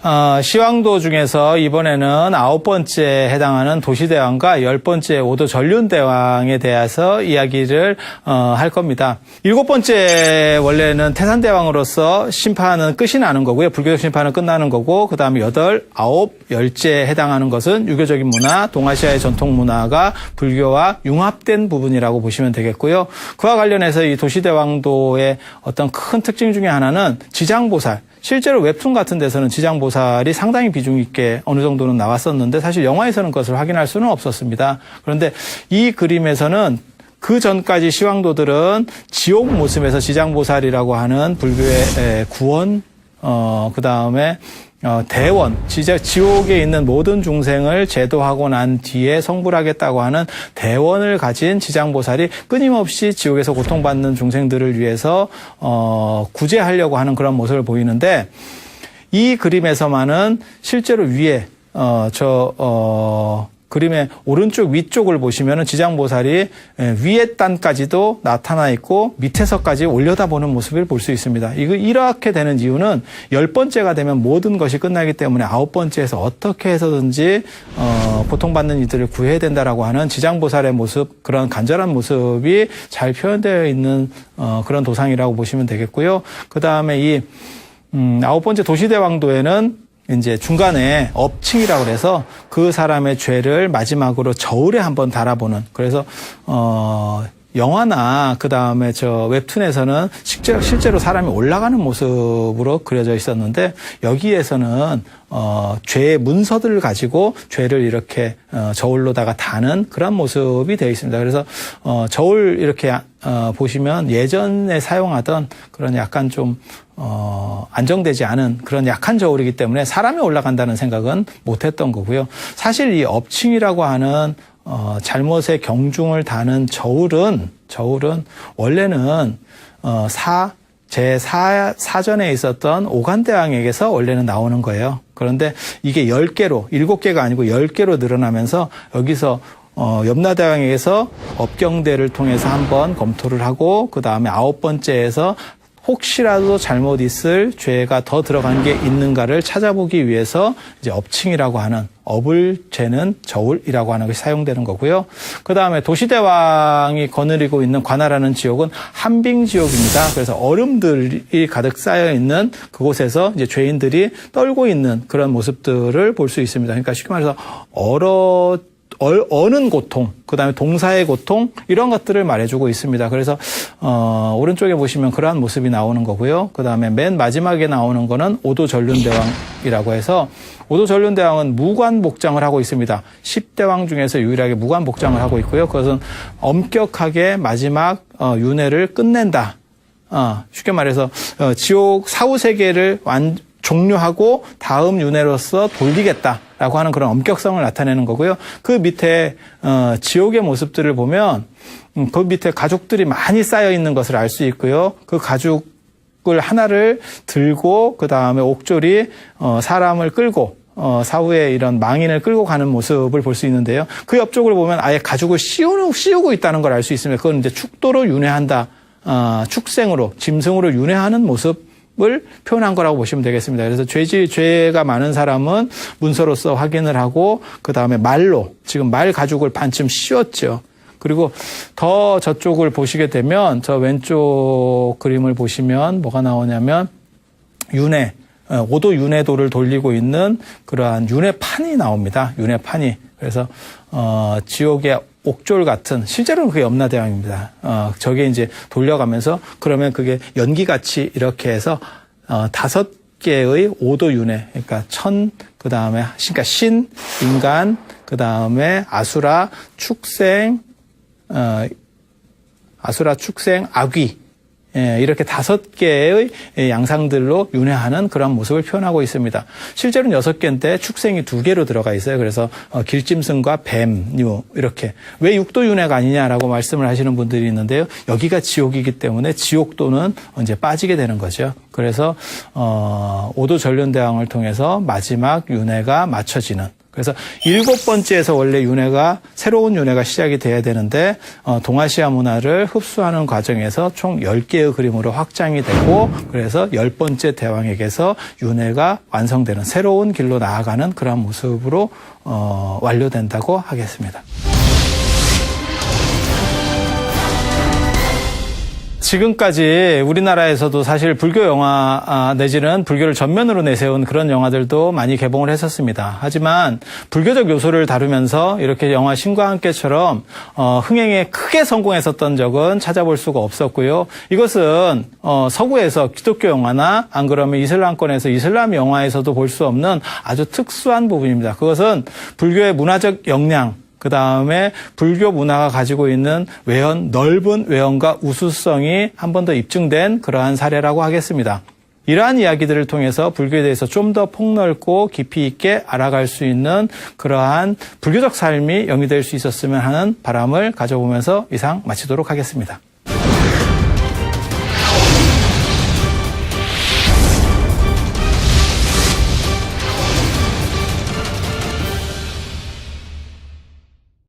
어, 시황도 중에서 이번에는 아홉 번째 해당하는 도시대왕과 열 번째 오도 전륜대왕에 대해서 이야기를 어, 할 겁니다. 일곱 번째 원래는 태산대왕으로서 심판은 끝이 나는 거고요. 불교적 심판은 끝나는 거고 그 다음에 여덟, 아홉, 열째 해당하는 것은 유교적인 문화, 동아시아의 전통 문화가 불교와 융합된 부분이라고 보시면 되겠고요. 그와 관련해서 이 도시대왕도의 어떤 큰 특징 중에 하나는 지장보살, 실제로 웹툰 같은 데서는 지장보살이 상당히 비중 있게 어느 정도는 나왔었는데 사실 영화에서는 그것을 확인할 수는 없었습니다. 그런데 이 그림에서는 그 전까지 시황도들은 지옥 모습에서 지장보살이라고 하는 불교의 에, 구원, 어, 그 다음에 어, 대원, 지자, 지옥에 있는 모든 중생을 제도하고 난 뒤에 성불하겠다고 하는 대원을 가진 지장보살이 끊임없이 지옥에서 고통받는 중생들을 위해서 어, 구제하려고 하는 그런 모습을 보이는데 이 그림에서만은 실제로 위에 어, 저 어, 그림의 오른쪽 위쪽을 보시면은 지장보살이 예, 위에 단까지도 나타나 있고 밑에서까지 올려다보는 모습을 볼 수 있습니다. 이거 이렇게 되는 이유는 열 번째가 되면 모든 것이 끝나기 때문에 아홉 번째에서 어떻게 해서든지 어, 고통받는 이들을 구해야 된다라고 하는 지장보살의 모습 그런 간절한 모습이 잘 표현되어 있는 어, 그런 도상이라고 보시면 되겠고요. 그 다음에 이 음, 아홉 번째 도시대왕도에는 이제 중간에 업칭이라고 그래서 그 사람의 죄를 마지막으로 저울에 한번 달아보는. 그래서 어 영화나 그 다음에 저 웹툰에서는 실제로, 실제로 사람이 올라가는 모습으로 그려져 있었는데 여기에서는 어 죄의 문서들을 가지고 죄를 이렇게 어, 저울로다가 다는 그런 모습이 되어 있습니다. 그래서 어 저울 이렇게 어, 보시면 예전에 사용하던 그런 약간 좀 어, 안정되지 않은 그런 약한 저울이기 때문에 사람이 올라간다는 생각은 못했던 거고요. 사실 이 업칭이라고 하는 어, 잘못의 경중을 다는 저울은 저울은 원래는 어, 사 제 사, 사전에 있었던 오간대왕에게서 원래는 나오는 거예요. 그런데 이게 10개로, 7개가 아니고 10개로 늘어나면서 여기서 어, 염라대왕에게서 업경대를 통해서 한번 검토를 하고 그 다음에 아홉 번째에서 혹시라도 잘못 있을 죄가 더 들어간 게 있는가를 찾아보기 위해서 이제 업칭이라고 하는 업을 재는 저울이라고 하는 것이 사용되는 거고요. 그 다음에 도시대왕이 거느리고 있는 관하라는 지옥은 한빙 지옥입니다. 그래서 얼음들이 가득 쌓여 있는 그곳에서 이제 죄인들이 떨고 있는 그런 모습들을 볼 수 있습니다. 그러니까 쉽게 말해서 얼어 얼, 어는 고통, 그 다음에 동사의 고통, 이런 것들을 말해주고 있습니다. 그래서, 어, 오른쪽에 보시면 그러한 모습이 나오는 거고요. 그 다음에 맨 마지막에 나오는 거는 오도전륜대왕이라고 해서, 오도전륜대왕은 무관복장을 하고 있습니다. 10대왕 중에서 유일하게 무관복장을 하고 있고요. 그것은 엄격하게 마지막, 어, 윤회를 끝낸다. 어, 쉽게 말해서, 어, 지옥 사후 세계를 완, 종료하고 다음 윤회로서 돌리겠다라고 하는 그런 엄격성을 나타내는 거고요. 그 밑에 어, 지옥의 모습들을 보면 음, 그 밑에 가죽들이 많이 쌓여 있는 것을 알 수 있고요. 그 가죽을 하나를 들고 그 다음에 옥졸이 어, 사람을 끌고 어, 사후에 이런 망인을 끌고 가는 모습을 볼 수 있는데요. 그 옆쪽을 보면 아예 가죽을 씌우고, 씌우고 있다는 걸 알 수 있습니다. 그건 이제 축도로 윤회한다. 어, 축생으로, 짐승으로 윤회하는 모습 을 표현한 거라고 보시면 되겠습니다. 그래서 죄지 죄가 많은 사람은 문서로서 확인을 하고 그 다음에 말로 지금 말 가죽을 반쯤 씌웠죠. 그리고 더 저쪽을 보시게 되면 저 왼쪽 그림을 보시면 뭐가 나오냐면 윤회 어, 오도 윤회도를 돌리고 있는 그러한 윤회판이 나옵니다. 윤회판이 그래서 어, 지옥의 옥졸 같은 실제로는 그게 염라대왕입니다. 어, 저게 이제 돌려가면서 그러면 그게 연기같이 이렇게 해서 어, 다섯 개의 오도 윤회 그러니까 천 그 다음에 그러니까 신 인간 그 다음에 아수라 축생 어, 아수라 축생 아귀 예, 이렇게 다섯 개의 양상들로 윤회하는 그런 모습을 표현하고 있습니다. 실제로는 여섯 개인데 축생이 두 개로 들어가 있어요. 그래서 어, 길짐승과 뱀, 유 이렇게 왜 육도 윤회가 아니냐라고 말씀을 하시는 분들이 있는데요. 여기가 지옥이기 때문에 지옥도는 이제 빠지게 되는 거죠. 그래서 어, 오도 전륜대왕을 통해서 마지막 윤회가 맞춰지는 그래서 일곱 번째에서 원래 윤회가 새로운 윤회가 시작이 돼야 되는데 어, 동아시아 문화를 흡수하는 과정에서 총 10개의 그림으로 확장이 되고 그래서 열 번째 대왕에게서 윤회가 완성되는 새로운 길로 나아가는 그런 모습으로 어, 완료된다고 하겠습니다. 지금까지 우리나라에서도 사실 불교 영화 아, 내지는 불교를 전면으로 내세운 그런 영화들도 많이 개봉을 했었습니다. 하지만 불교적 요소를 다루면서 이렇게 영화 신과 함께처럼 어, 흥행에 크게 성공했었던 적은 찾아볼 수가 없었고요. 이것은 어, 서구에서 기독교 영화나 안 그러면 이슬람권에서 이슬람 영화에서도 볼 수 없는 아주 특수한 부분입니다. 그것은 불교의 문화적 역량 그 다음에 불교 문화가 가지고 있는 외연, 넓은 외연과 우수성이 한 번 더 입증된 그러한 사례라고 하겠습니다. 이러한 이야기들을 통해서 불교에 대해서 좀 더 폭넓고 깊이 있게 알아갈 수 있는 그러한 불교적 삶이 영위될 수 있었으면 하는 바람을 가져보면서 이상 마치도록 하겠습니다.